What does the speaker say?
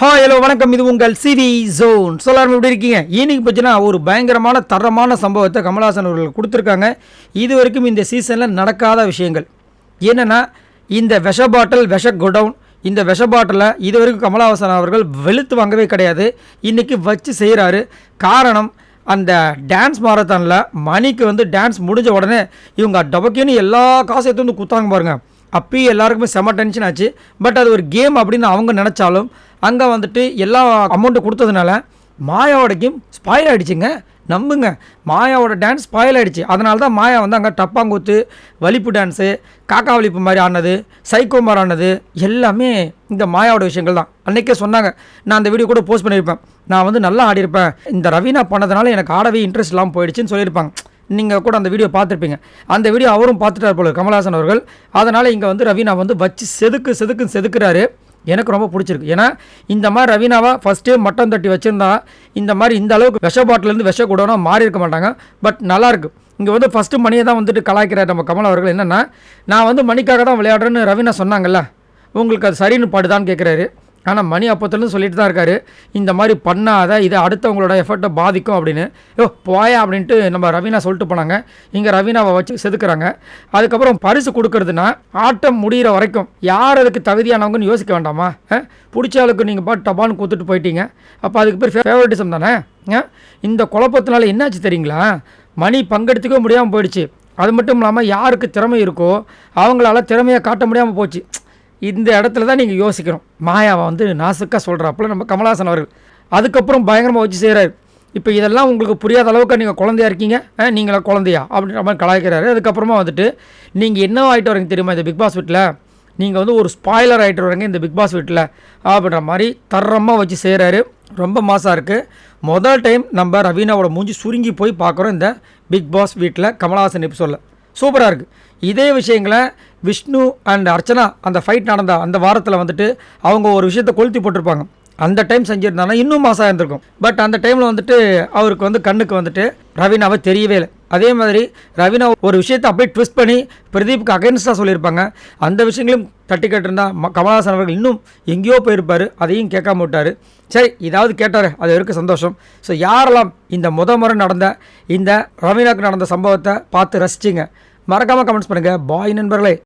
Hi hello வணக்கம். இது உங்கள் சிவி ஜோன் சொல்லாமல் எப்படி இருக்கீங்க? இன்னைக்கு பார்த்தீங்கன்னா ஒரு பயங்கரமான தரமான சம்பவத்தை கமல்ஹாசன் அவர்கள் கொடுத்துருக்காங்க. இது வரைக்கும் இந்த சீசனில் நடக்காத விஷயங்கள். என்னென்னா இந்த விஷ பாட்டில் விஷ குடவுன் இந்த விஷ பாட்டிலை இது வரைக்கும் கமல்ஹாசன் அவர்கள் வெளுத்து வாங்கவே கிடையாது. இன்றைக்கி வச்சு செய்கிறாரு காரணம் அந்த டான்ஸ் மாரத்தானில் மணிக்கு வந்து டான்ஸ் முடிஞ்ச உடனே இவங்க டபக்கின்னு எல்லா காசையும் எடுத்து வந்து குத்தாங்க பாருங்கள் அப்பயும் எல்லாருக்குமே செம டென்ஷன் ஆச்சு. பட் அது ஒரு கேம் அப்படின்னு அவங்க நினச்சாலும் அங்கே வந்துட்டு எல்லா அமௌண்ட்டு கொடுத்ததுனால மாயாவோட கேம் ஸ்பாயில் ஆகிடுச்சுங்க நம்புங்க. மாயாவோட டான்ஸ் ஸ்பாயில் ஆகிடுச்சு அதனால தான் மாயா வந்து அங்கே டப்பாங்கூத்து வலிப்பு டான்ஸு காக்கா வலிப்பு மாதிரி ஆனது சைக்கோ மாதிரி ஆனது எல்லாமே இந்த மாயாவோட விஷயங்கள் தான். அன்றைக்கே சொன்னாங்க. நான் அந்த வீடியோ கூட போஸ்ட் பண்ணியிருப்பேன். நான் வந்து நல்லா ஆடியிருப்பேன். இந்த ரவீனா பண்ணதுனால எனக்கு ஆடவே இன்ட்ரெஸ்ட் இல்லாமல் போயிடுச்சுன்னு சொல்லியிருப்பாங்க. நீங்கள் கூட அந்த வீடியோ பார்த்துருப்பீங்க. அந்த வீடியோ அவரும் பார்த்துட்டார் போல கமல்ஹாசன் அவர்கள். அதனால் இங்கே வந்து ரவீனா வந்து வச்சு செதுக்கு செதுக்கு செதுக்குறாரு. எனக்கு ரொம்ப பிடிச்சிருக்கு. ஏன்னா இந்த மாதிரி ரவீனாவை ஃபஸ்ட்டே மட்டம் தட்டி வச்சுருந்தா இந்த மாதிரி இந்த அளவுக்கு விஷ பாட்டிலேருந்து விஷ கூடனா மாறி இருக்க மாட்டாங்க. பட் நல்லாயிருக்கு இங்கே வந்து ஃபஸ்ட்டு மணியை தான் வந்துட்டு கலாய்க்கிறார் நம்ம கமல் அவர்கள். என்னென்னா நான் வந்து மணிக்காக தான் விளையாடுறேன்னு ரவீனா சொன்னாங்கல்ல. உங்களுக்கு அது சரின்னு பாடுதான்னு கேட்குறாரு ஆனால் மணி அப்போத்துலேருந்து சொல்லிட்டு தான் இருக்காரு. இந்த மாதிரி பண்ணாத இதை அடுத்தவங்களோட எஃபர்ட்டை பாதிக்கும் அப்படின்னு. யோ போயா அப்படின்ட்டு நம்ம ரவீனா சொல்லிட்டு போனாங்க. இங்கே ரவீனாவை வச்சு செதுக்குறாங்க. அதுக்கப்புறம் பரிசு கொடுக்கறதுனா ஆட்டம் முடிகிற வரைக்கும் யார் அதுக்கு தகுதியானவங்கன்னு யோசிக்க வேண்டாமா? பிடிச்ச ஆளுக்கு நீங்கள் பாட்டு டபான்னு கொடுத்துட்டு போயிட்டீங்க. அப்போ அதுக்கு பேர் ஃபேவரட்டிசம் தானே? இந்த குழப்பத்தினால என்னாச்சு தெரியுங்களா? மணி பங்கெடுத்துக்கவே முடியாமல் போயிடுச்சு. அது மட்டும் இல்லாமல் யாருக்கு திறமை இருக்கோ அவங்களால திறமையை காட்ட முடியாமல் போச்சு. இந்த இடத்துல தான் நீங்கள் யோசிக்கணும். மாயாவை வந்து நாசுக்காக சொல்கிறாப்புல நம்ம கமலஹாசன் அவர்கள். அதுக்கப்புறம் பயங்கரமாக வச்சு செய்கிறாரு இப்போ இதெல்லாம் உங்களுக்கு புரியாத அளவுக்கு நீங்கள் குழந்தையா இருக்கீங்க? நீங்களா குழந்தையா? அப்படின்ற மாதிரி கலாய்க்கிறாரு. அதுக்கப்புறமா வந்துட்டு நீங்கள் என்ன ஆகிட்டு வரீங்க தெரியுமா இந்த பிக் பாஸ் வீட்டில் நீங்கள் வந்து ஒரு ஸ்பாய்லர் ஆகிட்டு வரீங்க இந்த பிக் பாஸ் வீட்டில் அப்படின்ற மாதிரி தரமாக வச்சு செய்கிறாரு ரொம்ப மாசாக இருக்குது முதல் டைம் நம்ம ரவீனாவோட மூஞ்சி சுருங்கி போய் பார்க்குறோம் இந்த பிக் பாஸ் வீட்டில் கமலஹாசன் எபிசோடில் சூப்பராக இருக்குது இதே விஷயங்களை விஷ்ணு அண்ட் அர்ச்சனா அந்த ஃபைட் நடந்த அந்த வாரத்தில் வந்துட்டு அவங்க ஒரு விஷயத்தை கொளுத்தி போட்டிருப்பாங்க. அந்த டைம் செஞ்சுருந்தாங்கன்னா இன்னும் மாசாக இருந்திருக்கும். பட் அந்த டைமில் வந்துட்டு அவருக்கு வந்து கண்ணுக்கு வந்துட்டு ரவீனாவை தெரியவே இல்லை. அதே மாதிரி ரவீனா ஒரு விஷயத்தை அப்படியே ட்விஸ்ட் பண்ணி பிரதீப்க்கு அகைன்ஸ்டாக சொல்லியிருப்பாங்க. அந்த விஷயங்களையும் தட்டி கேட்டிருந்தா ம- கமலஹாசன் அவர்கள் இன்னும் எங்கேயோ போயிருப்பார். அதையும் கேட்காம விட்டார். சரி இதாவது கேட்டார். அது வரைக்கும் சந்தோஷம். ஸோ யாரெல்லாம் இந்த முத முறை நடந்த இந்த ரவீனாவுக்கு நடந்த சம்பவத்தை பார்த்து ரசிச்சிங்க மறக்காமல் கமெண்ட்ஸ் பண்ணுங்கள் பாய் நண்பர்களே.